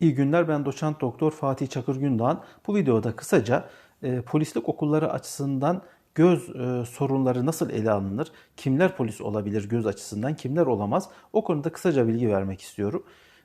İyi günler ben doçent doktor Fatih Çakır Gündoğan. Bu videoda kısaca e, polislik okulları açısından göz e, sorunları nasıl ele alınır? Kimler polis olabilir göz açısından, kimler olamaz? O konuda kısaca bilgi vermek istiyorum.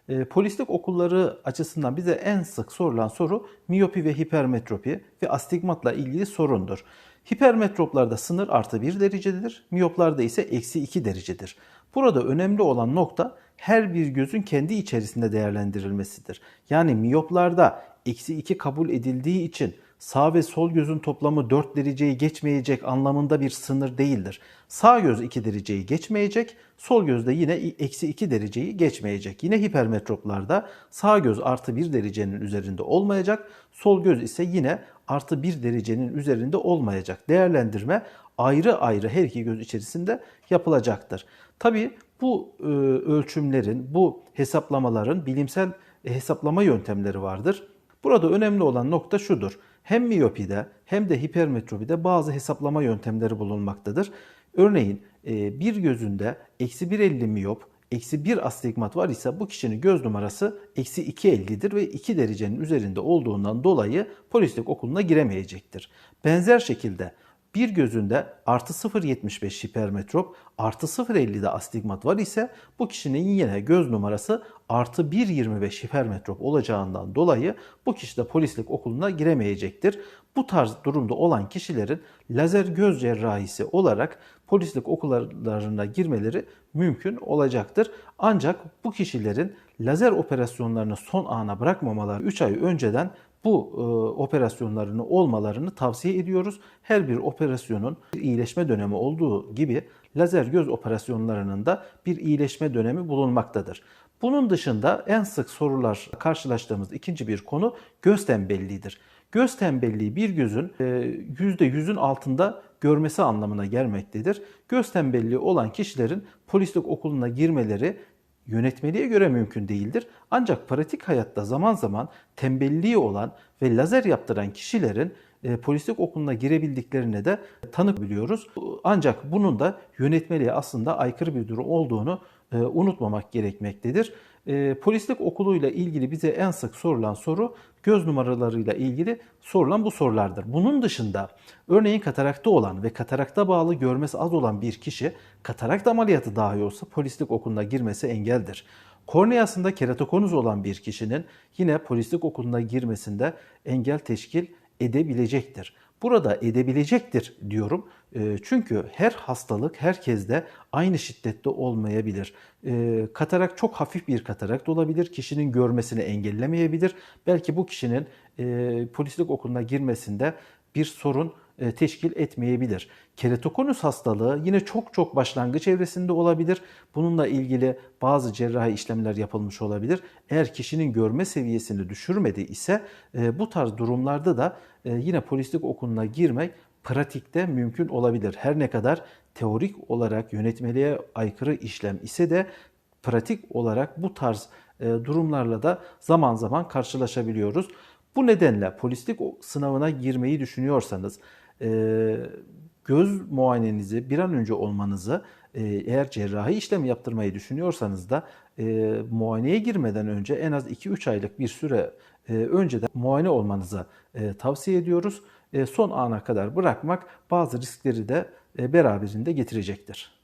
E, polislik okulları açısından bize en sık sorulan soru miyopi ve hipermetropi ve astigmatla ilgili sorundur. Hipermetroplarda sınır artı 1 derecedir, miyoplarda ise eksi 2 derecedir. Burada önemli olan nokta her bir gözün kendi içerisinde değerlendirilmesidir. Yani miyoplarda eksi 2 kabul edildiği için sağ ve sol gözün toplamı 4 dereceyi geçmeyecek anlamında bir sınır değildir. Sağ göz 2 dereceyi geçmeyecek, sol göz de yine eksi 2 dereceyi geçmeyecek. Yine hipermetroplarda sağ göz artı 1 derecenin üzerinde olmayacak, sol göz ise yine artı 1 derecenin üzerinde olmayacak. Değerlendirme ayrı ayrı her iki göz içerisinde yapılacaktır. Tabii bu e, ölçümlerin, bu hesaplamaların bilimsel hesaplama yöntemleri vardır. Burada önemli olan nokta şudur. Hem miyopide hem de hipermetropide bazı hesaplama yöntemleri bulunmaktadır. Örneğin e, bir gözünde eksi 1.50 miyop, eksi 1 astigmat var ise bu kişinin göz numarası eksi 2.50'dir ve 2 derecenin üzerinde olduğundan dolayı polislik okuluna giremeyecektir. Benzer şekilde bir gözünde artı 0.75 hipermetrop, artı 0.50'de astigmat var ise bu kişinin yine göz numarası artı 1.25 hipermetrop olacağından dolayı bu kişi de polislik okuluna giremeyecektir. Bu tarz durumda olan kişilerin lazer göz cerrahisi olarak polislik okullarına girmeleri mümkün olacaktır. Ancak bu kişilerin lazer operasyonlarını son ana bırakmamaları 3 ay önceden bu e, operasyonlarını olmalarını tavsiye ediyoruz. Her bir operasyonun bir iyileşme dönemi olduğu gibi lazer göz operasyonlarının da bir iyileşme dönemi bulunmaktadır. Bunun dışında en sık sorular karşılaştığımız ikinci bir konu göz tembelliğidir. Göz tembelliği bir gözün %100'ün altında görmesi anlamına gelmektedir. Göz tembelliği olan kişilerin polislik okuluna girmeleri yönetmeliğe göre mümkün değildir. Ancak pratik hayatta zaman zaman tembelliği olan ve lazer yaptıran kişilerin e, polislik okuluna girebildiklerine de tanık biliyoruz. Ancak bunun da yönetmeliğe aslında aykırı bir durum olduğunu e, unutmamak gerekmektedir. E, polislik okuluyla ilgili bize en sık sorulan soru göz numaralarıyla ilgili sorulan bu sorulardır. Bunun dışında örneğin katarakta olan ve katarakta bağlı görmesi az olan bir kişi katarakt ameliyatı dahi olsa polislik okuluna girmesi engeldir. Korneasında keratokonuz olan bir kişinin yine polislik okuluna girmesinde engel teşkil edebilecektir. Burada edebilecektir diyorum. Ee, çünkü her hastalık herkeste aynı şiddette olmayabilir. Ee, katarak çok hafif bir katarakt olabilir. Kişinin görmesini engellemeyebilir. Belki bu kişinin e, polislik okuluna girmesinde bir sorun teşkil etmeyebilir. Keratokonus hastalığı yine çok çok başlangıç evresinde olabilir. Bununla ilgili bazı cerrahi işlemler yapılmış olabilir. Eğer kişinin görme seviyesini düşürmedi ise e, bu tarz durumlarda da e, yine polislik okuluna girmek pratikte mümkün olabilir. Her ne kadar teorik olarak yönetmeliğe aykırı işlem ise de pratik olarak bu tarz durumlarla da zaman zaman karşılaşabiliyoruz. Bu nedenle polislik sınavına girmeyi düşünüyorsanız e, göz muayenenizi bir an önce olmanızı e, eğer cerrahi işlem yaptırmayı düşünüyorsanız da e, muayeneye girmeden önce en az 2-3 aylık bir süre e, önceden muayene olmanızı e, tavsiye ediyoruz. E, son ana kadar bırakmak bazı riskleri de e, beraberinde getirecektir.